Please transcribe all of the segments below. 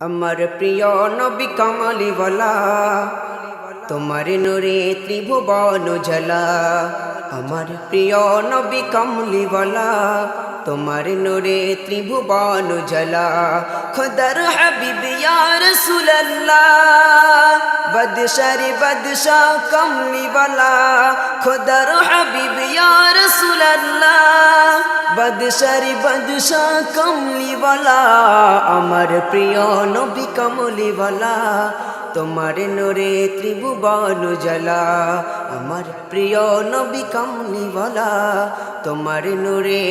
আমার প্রিয় নবী কামালিওয়ালা তোমার নূরে ত্রিভুবন জলা আমার প্রিয় নবী কামলিওয়ালা, তোমার নূরে ত্রিভুবন জলা খুদর হাবিব ইয়া রাসূলুল্লাহ, বদশর বদশা কমলিওয়ালা, খুদর হাবিব ইয়া রাসূলুল্লাহ, বদশর বদশা কমলিওয়ালা, আমার প্রিয় নবী কমলিওয়ালা তোমার নোরে ত্রিভুবন জলা আমার প্রিয় নবী কমলিওয়ালা তোমার নোরে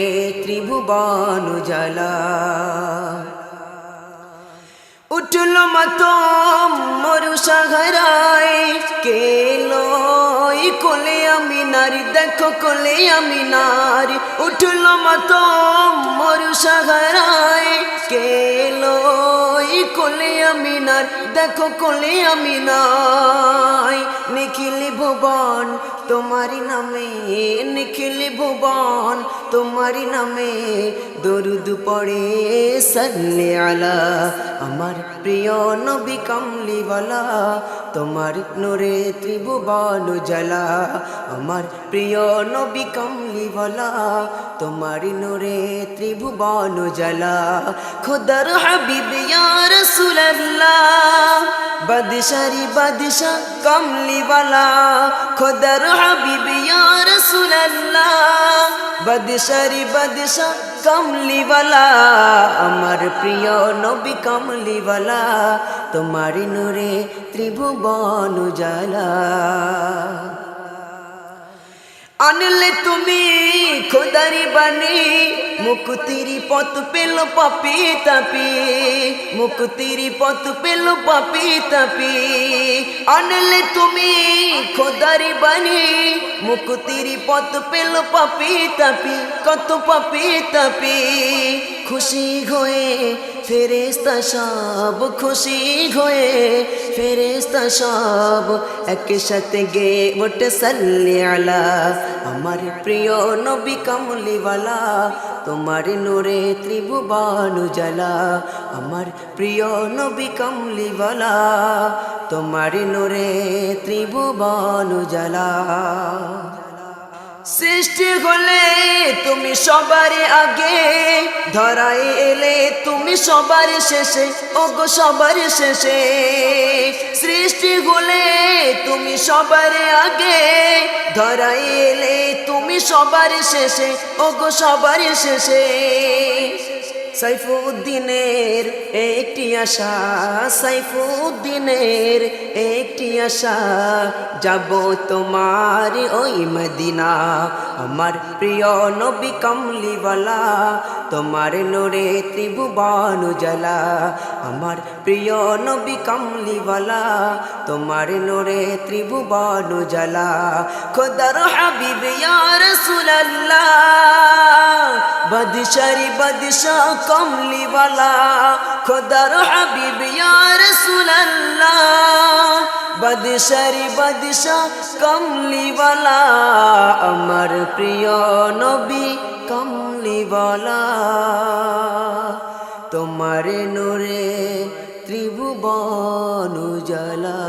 ত্রিভুবন জলা উঠল মাতম মরু সাগরায় কেলো কোলে আমি নারী, দেখো কোলে আমি নারী। উঠল মাতম মরু সাগরায় কেলো কোলে আমি নার দেখো কোলে আমি নাই। নিখিল ভুবন তোমারি নামে, নিখিল ভুবন তোমারি নামে দরুদ পড়ে। সল্লে আলা, আমার প্রিয় নবী কমলিওয়ালা, তোমার নোরে ত্রিভুবন জলা আমার প্রিয় নবী কমলিওয়ালা, তোমার নোরে ত্রিভুবন জলা খুদর হাবিব ইয়া রাসূলুল্লাহ বদশারি বদশা কমলিওয়ালা, খুদর হাবিব ইয়া রাসূলুল্লাহ। বদশারি বদশা কমলিওয়ালা, আমার প্রিয় নবী কমলিওয়ালা, তোমার নূরে ত্রিভুবন উজালা। আনলে তুমি খোদারি বানি মুকুতিরি পথ পেল পাপি তাপি, মুকুতিরি পথ পেল পাপি তাপি। আনলে তুমি খোদারি বানি মুকুতিরি পথ পেল পাপি তাপি, কত পাপি তাপি। খুশি হয়ে ফেরেস্তা সব খুশি হয়ে ফেরেস্তা সব একসাথে গে ওটে সাল্লি আলা। আমার প্রিয় নবী কমলিওয়ালা, তোমার নোরে ত্রিভুবন উজালা। আমার প্রিয় নবী কমলিওয়ালা, তোমার নোরে ত্রিভুবন উজালা। সৃষ্টি হলে তুমি সবার আগে। ধরাই এলে তুমি সবার শেষে, ওগো সবার শেষে। সৃষ্টি হলে তুমি সবার আগে। ধরাই এলে তুমি সবার শেষে, ওগো সবার শেষে। সাইফুদ্দিনের একটি আশা, সাইফুদ্দিনের একটি আশা, যাব তোমার ওই মদিনা। আমার প্রিয় নবী কমলিওয়ালা, তোমার নোরে ত্রিভুবন জলা আমার প্রিয় নবী কমলিওয়ালা, তোমার নোরে ত্রিভুবন জলা খোদার হাবিব ইয়া বদশারি বদশা কমলিওয়ালা। খোদার হাবিব, ইয়া রাসূলুল্লাহ। বদশারি বদশা আমার প্রিয় নবী, কমলিওয়ালা। তোমার নোরে ত্রিভুবন উজালা।